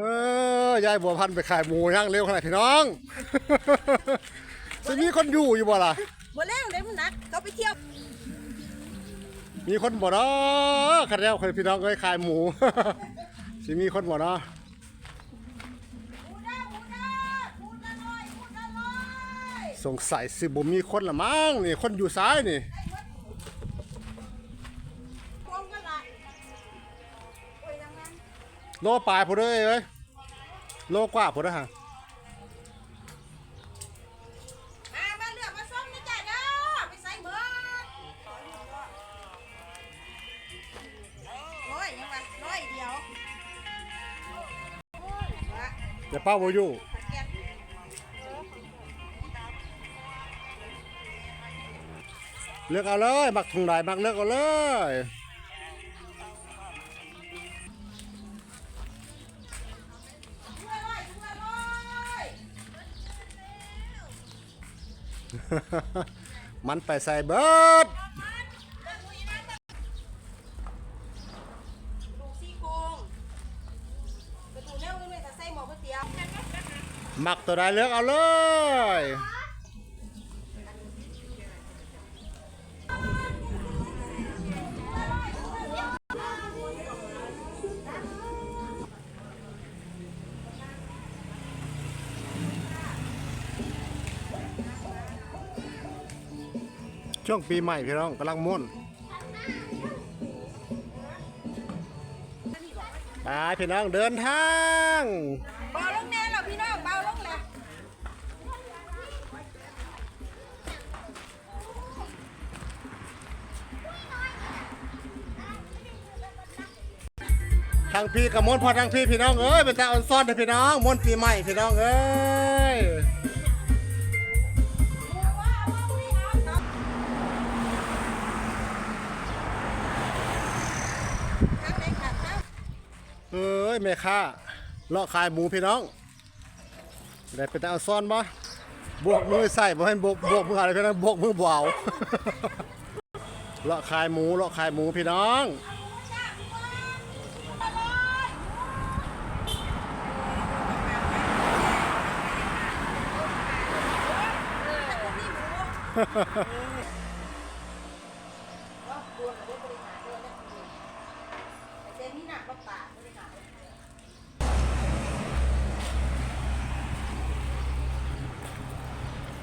เออยายบัวพันธุ์ไปขายหมูย่างเร็วขนาดพี่น้องจะมีคนอยู่อยู่บ่ล่ะบ่แรงเด้มันหนักเขาไปเที่ยว มีคนบ่เนาะขัดแล้วคนพี่น้องเอ้ยขายหมูสิมีคนบ่เนาะพูดได้พูดได้พูดได้น้อยพูดได้น้อยสงสัยสิบ่มีคนละมั้งนี่คนอยู่ซ้ายนี่ โลปลายพุ่นเอ้ยเอ้ยโลกว่าพุ่นเด้อฮะมามาเลือกมาส้มนะจ๊ะเด้อไปใส่เบิดร้อยยังไงร้อยเดียวว่าอย่าเป้าบ่อยู่ผัดแกงเลือกเอาเลย มักถุงใดมักเลือกเอาเลย มันไปใส่เบิดดูซี่โครงกระดูกแนวนึงเลยถ้าใส่หมอก๋วยเตี๋ยวมักตัวใดเลือกเอาเลย ช่วงปีใหม่พี่น้องกำลังม่วนไปพี่น้องเดินทางเบาลงแน่เหรอพี่น้องเบาลงแหละทางพี่กับมวนพอทางพี่พี่น้องเอ้ยเป็นตาออนซ่อนเด้อพี่น้องมวนปีใหม่พี่น้องเอ้ย เอ้ยแม่ค้าเลาะขายหมูพี่น้องได้เป็นตาออนซ่อนบ่บวกมือใส่บ่ให้บวกบวกมืออะไรพี่น้องบวกมือเบเอาเลาะขายหมูเลาะขายหมูพี่น้องเจนี่หนักกว่าปากเลยค่ะ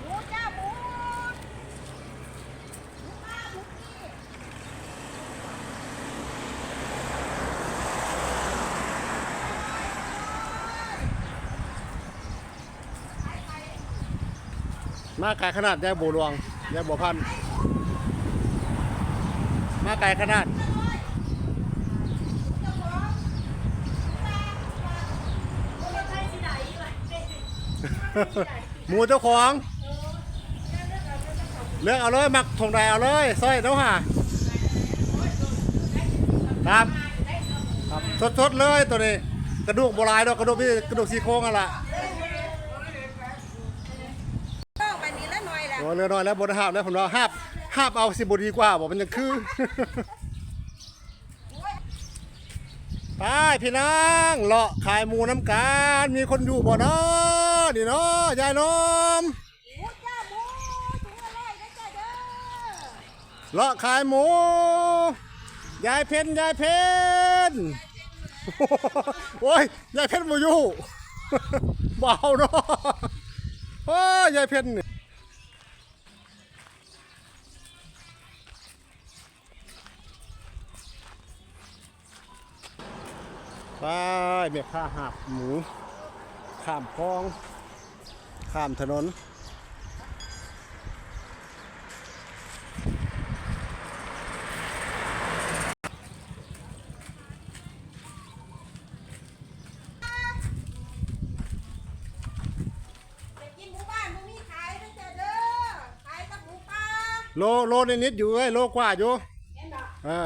หมูจ้าหมูหมูป้าหมูกี้ มาไกลขนาดแยายบัวหลวงแยายบัวพันธ์มาไกลขนาดหมูเจ้าของ เลือกเอาเลยมักถงใดเอาเลยสร้อยเท้าห่าครับครับสดๆเลยตัวนี้ กระดูกโบราณดอกกระดูกพี่กระดูกซี่โครงอะล่ะ ต้องไปนี้แล้ วหน่อเรือน้อยแล้วบนหาบแล้วผมว่าหาบหาบเอาสิบดีกว่าบอกมันยังคือไปพี่นางเลาะขายหมูน้ำกันมีคนอยู่บ่เนาะนี่เนาะยายนมหมูจ้าหมูถุงละเลาะขายหมู ยายเพนยายเพนโอ้ยยายเพนบ่อยู่เบาเนาะโอ้ยยายเพน มียข้าหับหมู ข้ามคลอง ข้ามถนนไปกินหมูบ้านบ่มีขายนะจ๊ะเด้อขายกับหมูป่าโลโลนิดๆอยู่เอ้ยโลกว่าอยู่ เห็นดอกอ่า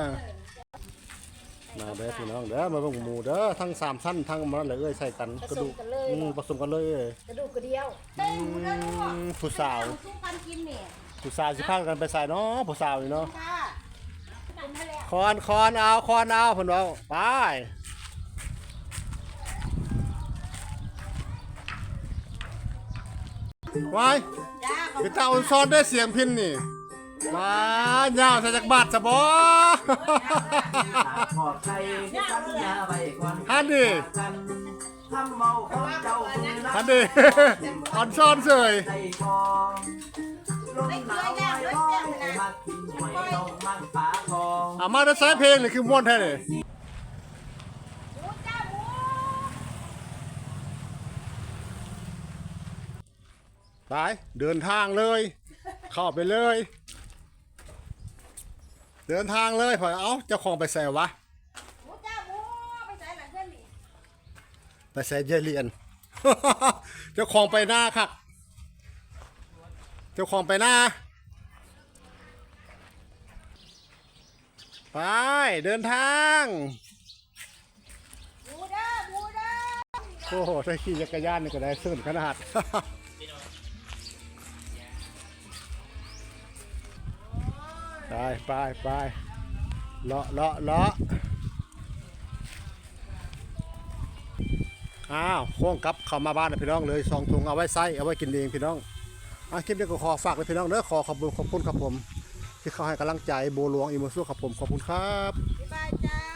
มาเด้อพี่น้องเด้อมาเบิ่หมูเด้อทั้งสามชั้นทั้งมันเลยเอ้ยใส่กันกระดูกผสมกันเลยผสมกันเลยเกระดูกกระเดียวนเลูผู้สาวผู้สาวสิพากันไปใส่เนาะผู้สาวนี่เนาะคอนคอนเอาคอนเอาเพิ่นว่าไปไว้ายจ้าอุนนซ้อนได้เสียงพินนี่ ว้ายาวใส่จากบาทสะบอขอบใจที่สัญญาไว้ก่อนฮันดิกันทำเมาของเจ้ามือนะฮันดิออนซ้อนเสยใจคอลมหนาวไว้ร้อนมากินหอยนองมันปลาทองอามาได้ใช้เพลงนี่คือม่วนแท้เลยหมูจ้าหมูไปเดินทางเลย เข้าไปเลย เดินทางเลยพอเอ้าเจ้าของไปแซววะหมูจ้าหมูไปใส่หลังเพื่อนนี่ไปแซวเยายเรียน เจ้าของไปหน้าครับเจ้าของไปหน้าไปเดินทางหมูเด้อหมูเด้อโอ้โหถ้าขี่จักรยานนี่ก็ได้เสื่นขนาด ไปไปไปเลาะเลาะเลาะอ้าวโค้งกลับเข้ามาบ้านนะพี่น้องเลยซองถุงเอาไว้ใส่เอาไว้กินเองพี่น้องอะคลิปนี้ก็ขอฝากเลยพี่น้องเด้อขอขอบคุณขอบคุณครับผม ที่เขาให้กำลังใจโบหลวงอิโมซูครับผมขอบคุณครับ บ๊ายบายจ้า